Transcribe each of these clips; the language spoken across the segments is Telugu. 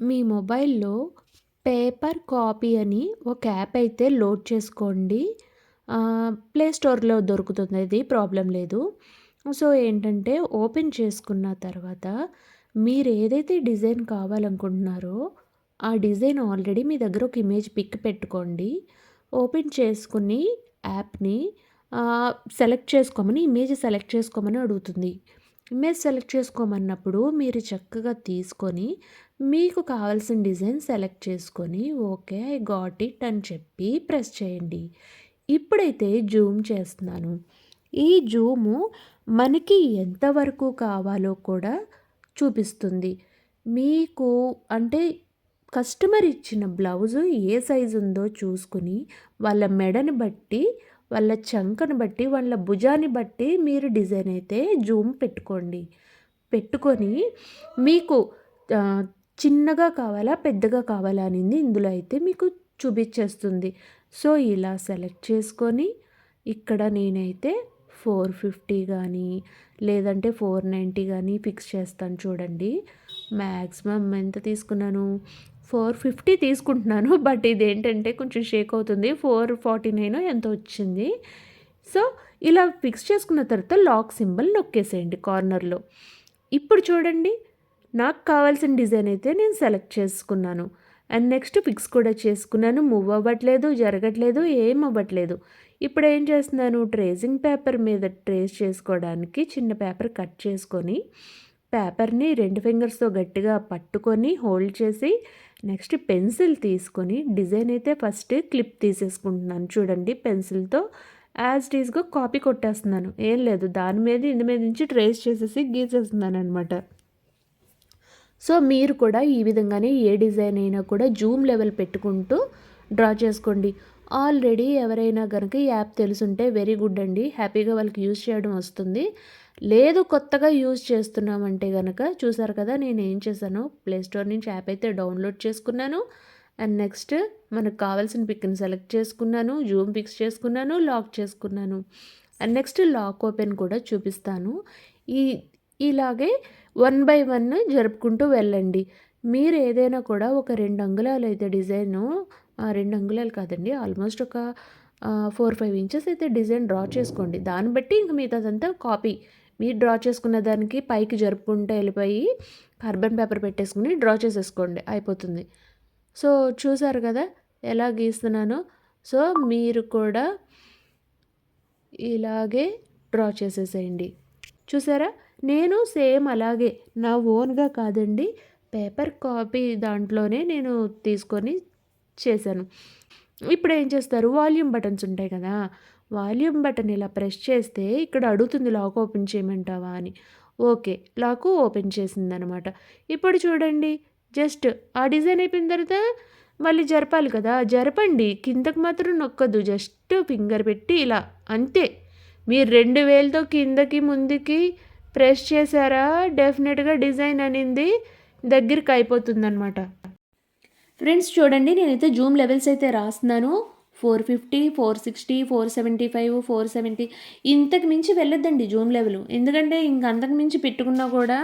మీ మొబైల్‌లో పేపర్ కాపీ అని ఒక యాప్ అయితే లోడ్ చేసుకోండి. ప్లే స్టోర్‌లో దొరుకుతుంది అది ప్రాబ్లం లేదు. సో, ఏంటంటే ఓపెన్ చేసుకున్న తర్వాత మీరు ఏదైతే డిజైన్ కావాలనుకుంటున్నారో, ఆ డిజైన్ ఆల్రెడీ మీ దగ్గర ఒక ఇమేజ్ పిక్ పెట్టుకోండి. ఓపెన్ చేసుకుని యాప్‌ని సెలెక్ట్ చేసుకోమని ఇమేజ్ సెలెక్ట్ చేసుకోమని అడుగుతుంది. ఇమేజ్ సెలెక్ట్ చేసుకోమన్నప్పుడు మీరు చక్కగా తీసుకొని మీకు కావాల్సిన డిజైన్ సెలెక్ట్ చేసుకొని ఓకే ఐ గాట్ ఇట్ అని చెప్పి ప్రెస్ చేయండి. ఇప్పుడైతే జూమ్ చేస్తున్నాను. ఈ జూము మనకి ఎంతవరకు కావాలో కూడా చూపిస్తుంది. మీకు అంటే కస్టమర్ ఇచ్చిన బ్లౌజు ఏ సైజు ఉందో చూసుకుని వాళ్ళ మెడని బట్టి, వాళ్ళ చంకను బట్టి, వాళ్ళ భుజాన్ని బట్టి మీరు డిజైన్ అయితే జూమ్ పెట్టుకోండి. పెట్టుకొని మీకు చిన్నగా కావాలా? పెద్దగా కావాలా? అనేది ఇందులో అయితే మీకు చూపించేస్తుంది సో, ఇలా సెలెక్ట్ చేసుకొని ఇక్కడ నేనైతే ఫోర్ ఫిఫ్టీ కానీ లేదంటే ఫోర్ నైంటీ కానీ ఫిక్స్ చేస్తాను చూడండి. మ్యాక్సిమం ఎంత తీసుకున్నాను? 450 తీసుకుంటున్నాను. బట్ ఇదేంటంటే కొంచెం షేక్ అవుతుంది. ఫోర్ ఫార్టీ నైన్ ఎంత వచ్చింది. సో, ఇలా ఫిక్స్ చేసుకున్న తర్వాత లాక్ సింబల్ నొక్కేసేయండి కార్నర్‌లో. ఇప్పుడు చూడండి నాకు కావాల్సిన డిజైన్ అయితే నేను సెలెక్ట్ చేసుకున్నాను. అండ్ నెక్స్ట్ ఫిక్స్ కూడా చేసుకున్నాను. మూవ్ అవ్వట్లేదు, జరగట్లేదు, ఏం అవ్వట్లేదు. ఇప్పుడు ఏం చేస్తున్నాను ట్రేసింగ్ పేపర్ మీద ట్రేస్ చేసుకోవడానికి చిన్న పేపర్ కట్ చేసుకొని, పేపర్‌ని రెండు ఫింగర్స్‌తో గట్టిగా పట్టుకొని హోల్డ్ చేసి, నెక్స్ట్ పెన్సిల్ తీసుకొని డిజైన్ అయితే ఫస్ట్ క్లిప్ తీసేసుకుంటున్నాను. చూడండి పెన్సిల్‌తో యాజ్ ఈజ్గా కాపీ కొట్టేస్తున్నాను. ఏం లేదు దాని మీద ఇందు మీద నుంచి ట్రేస్ చేసేసి గీసేస్తున్నాననమాట. సో, మీరు కూడా ఈ విధంగానే ఏ డిజైన్ అయినా కూడా జూమ్ లెవెల్ పెట్టుకుంటూ డ్రా చేసుకోండి. ఆల్రెడీ ఎవరైనా కనుక ఈ యాప్ తెలిసుంటే వెరీ గుడ్ అండి. హ్యాపీగా వాళ్ళకి యూజ్ చేయడం వస్తుంది. లేదు కొత్తగా యూజ్ చేస్తున్నామంటే కనుక చూసారు కదా నేను ఏం చేశాను ప్లే స్టోర్ నుంచి యాప్ అయితే డౌన్లోడ్ చేసుకున్నాను. అండ్ నెక్స్ట్ మనకు కావాల్సిన పిక్‌ని సెలెక్ట్ చేసుకున్నాను. జూమ్ ఫిక్స్ చేసుకున్నాను. లాక్ చేసుకున్నాను. అండ్ నెక్స్ట్ లాక్ ఓపెన్ కూడా చూపిస్తాను. ఈ ఇలాగే వన్ బై వన్ జరుపుకుంటూ వెళ్ళండి. మీరు ఏదైనా కూడా ఒక రెండు అంగుళాలు అయితే డిజైను రెండు అంగుళాలు కాదండి ఆల్మోస్ట్ ఒక ఫోర్ ఫైవ్ ఇంచెస్ అయితే డిజైన్ డ్రా చేసుకోండి. దాన్ని బట్టి ఇంక మిగతాదంతా కాపీ. మీరు డ్రా చేసుకున్న దానికి పైకి జరుపుకుంటూ వెళ్ళిపోయి కార్బన్ పేపర్ పెట్టేసుకొని డ్రా చేసేసుకోండి అయిపోతుంది. సో, చూసారు కదా ఎలా గీస్తున్నానో. సో, మీరు కూడా ఇలాగే డ్రా చేసేసేయండి. చూసారా? నేను సేమ్ అలాగే నా ఓన్‌గా కాదండి. పేపర్ కాపీ దాంట్లోనే నేను తీసుకొని చేశాను. ఇప్పుడు ఏం చేస్తారు వాల్యూమ్ బటన్స్ ఉంటాయి కదా! వాల్యూమ్ బటన్ ఇలా ప్రెస్ చేస్తే ఇక్కడ అడుగుతుంది లాక్ ఓపెన్ చేయమంటావా అని. ఓకే. లాక్ ఓపెన్ చేసిందనమాట. ఇప్పుడు చూడండి జస్ట్ ఆ డిజైన్ అయిపోయిన తర్వాత మళ్ళీ జరపాలి కదా! జరపండి. కిందకి మాత్రం నొక్కదు జస్ట్ ఫింగర్ పెట్టి ఇలా అంతే. మీరు రెండు వేలతో కిందకి ముందుకి ప్రెస్ చేశారా డెఫినెట్గా డిజైన్ అనేది దగ్గరికి అయిపోతుందనమాట. ఫ్రెండ్స్ చూడండి నేనైతే జూమ్ లెవెల్స్ అయితే రాస్తున్నాను. 450, 460, 475, 470 ఇంతకు మించి వెళ్ళొద్దండి జూమ్ లెవెల్ ఎందుకంటే ఇంక అంతకు మించి పెట్టుకున్నా కూడా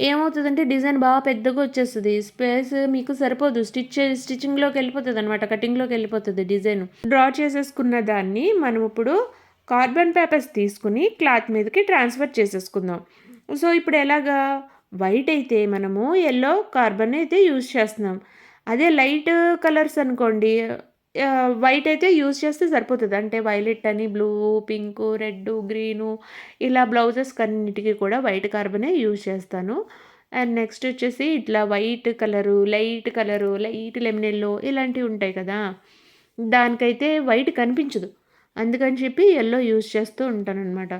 ఏమవుతుందంటే డిజైన్ బాగా పెద్దగా వచ్చేస్తుంది స్పేస్ మీకు సరిపోదు. స్టిచ్ స్టిచ్చింగ్‌లోకి వెళ్ళిపోతుంది అనమాట కటింగ్‌లోకి వెళ్ళిపోతుంది డిజైన్. డ్రా చేసేసుకున్న దాన్ని మనం ఇప్పుడు కార్బన్ పేపర్స్ తీసుకొని క్లాత్ మీదకి ట్రాన్స్‌ఫర్ చేసేసుకుందాం. సో, ఇప్పుడు ఎలాగా వైట్ అయితే మనము ఎల్లో కార్బన్ అయితే యూజ్ చేస్తున్నాం. అదే లైట్ కలర్స్ అనుకోండి వైట్ అయితే యూజ్ చేస్తే సరిపోతుంది అంటే వైలెట్ అని, బ్లూ, పింకు, రెడ్ గ్రీను ఇలా బ్లౌజెస్‌కన్నిటికి కూడా వైట్ కార్బనే యూజ్ చేస్తాను. అండ్ నెక్స్ట్ వచ్చేసి ఇట్లా white colour, light colour, light lemon ఇలాంటివి ఉంటాయి కదా! దానికైతే వైట్ కనిపించదు. అందుకని చెప్పి ఎల్లో యూజ్ చేస్తూ ఉంటానన్నమాట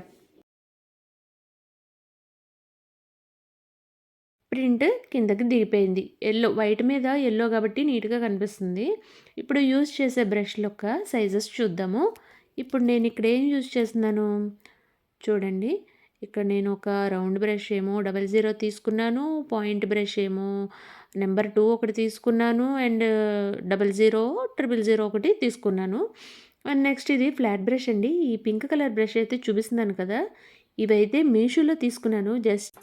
ప్రింట్ కిందకి దిగిపోయింది. ఎల్లో వైట్ మీద ఎల్లో కాబట్టి నీట్‌గా కనిపిస్తుంది. ఇప్పుడు యూజ్ చేసే బ్రష్‌ల యొక్క సైజెస్ చూద్దాము. ఇప్పుడు నేను ఇక్కడ ఏం యూజ్ చేస్తున్నాను చూడండి. ఇక్కడ నేను ఒక రౌండ్ బ్రష్ ఏమో 00 తీసుకున్నాను. పాయింట్ బ్రష్ ఏమో నెంబర్ టూ ఒకటి తీసుకున్నాను. అండ్ 00, 000 ఒకటి తీసుకున్నాను. అండ్ నెక్స్ట్ ఇది ఫ్లాట్ బ్రష్ అండి. ఈ పింక్ కలర్ బ్రష్ అయితే చూపిస్తున్నాను కదా! ఇవైతే మీషోలో తీసుకున్నాను. జస్ట్